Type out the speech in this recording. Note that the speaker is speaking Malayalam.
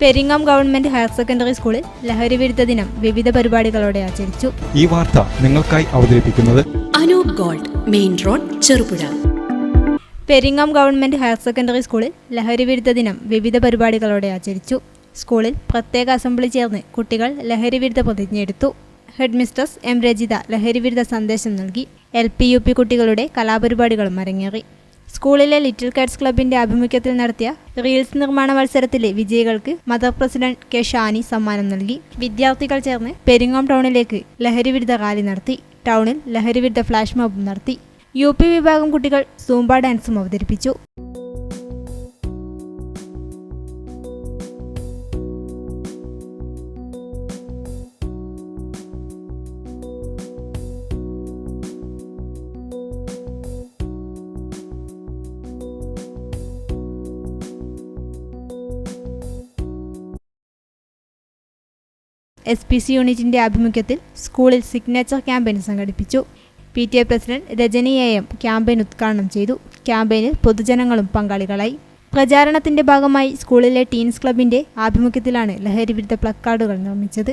പെരിങ്ങാം ഗവൺമെന്റ് ഹയർ സെക്കൻഡറി സ്കൂളിൽ ലഹരി വിരുദ്ധ ദിനം വിവിധ പരിപാടികളോടെ ആചരിച്ചു. ഈ വാർത്ത നിങ്ങൾക്കായി അവതരിപ്പിക്കുന്നത് Anoop gold main road Cherupuzha. Peringome government higher secondary സ്കൂളിൽ ലഹരി വിരുദ്ധ ദിനം വിവിധ പരിപാടികളോടെ ആചരിച്ചു. സ്കൂളിൽ പ്രത്യേക അസംബ്ലി ചേർന്ന് കുട്ടികൾ ലഹരി വിരുദ്ധ പ്രതിജ്ഞയെടുത്തു ഹെഡ് മിസ്ട്രസ് എം രജിത ലഹരി വിരുദ്ധ സന്ദേശം നൽകി. എൽ പി യു പി കുട്ടികളുടെ കലാപരിപാടികളും അരങ്ങേറി. സ്കൂളിലെ ലിറ്റിൽ കാറ്റ്സ് ക്ലബിന്റെ ആഭിമുഖ്യത്തിൽ നടത്തിയ റീൽസ് നിർമ്മാണ മത്സരത്തിലെ വിജയികൾക്ക് മദർ പ്രസിഡന്റ് കെ ഷാനി സമ്മാനം നൽകി. വിദ്യാർത്ഥികൾ ചേർന്ന് പെരിങ്ങോം ടൗണിലേക്ക് ലഹരി വിരുദ്ധ റാലി നടത്തി. ടൗണിൽ ലഹരി വിരുദ്ധ ഫ്ലാഷ് മോബും നടത്തി. യു പി വിഭാഗം കുട്ടികൾ സൂംബ ഡാൻസും അവതരിപ്പിച്ചു. എസ് പി സി യൂണിറ്റിന്റെ ആഭിമുഖ്യത്തിൽ സ്കൂളിൽ സിഗ്നേച്ചർ ക്യാമ്പയിൻ സംഘടിപ്പിച്ചു. P T A president Rajani A M campaign ഉദ്ഘാടനം ചെയ്തു. ക്യാമ്പയിനിൽ പൊതുജനങ്ങളും പങ്കാളികളായി. പ്രചാരണത്തിന്റെ ഭാഗമായി സ്കൂളിലെ ടീൻസ് ക്ലബിന്റെ ആഭിമുഖ്യത്തിലാണ് ലഹരി വിരുദ്ധ പ്ലക്കാർഡുകൾ നിർമ്മിച്ചത്.